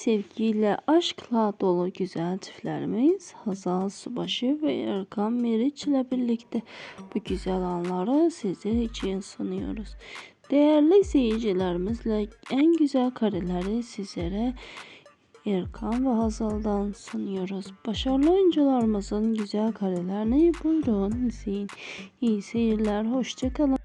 Sevgiyle, aşkla dolu güzel çiftlerimiz Hazal Subaşı ve Erkan Meriç ile birlikte bu güzel anları sizler için sunuyoruz. Değerli seyircilerimizle en güzel kareleri sizlere Erkan ve Hazal'dan sunuyoruz. Başarılı oyuncularımızın güzel karelerini buyurun izleyin. İyi seyirler, hoşçakalın.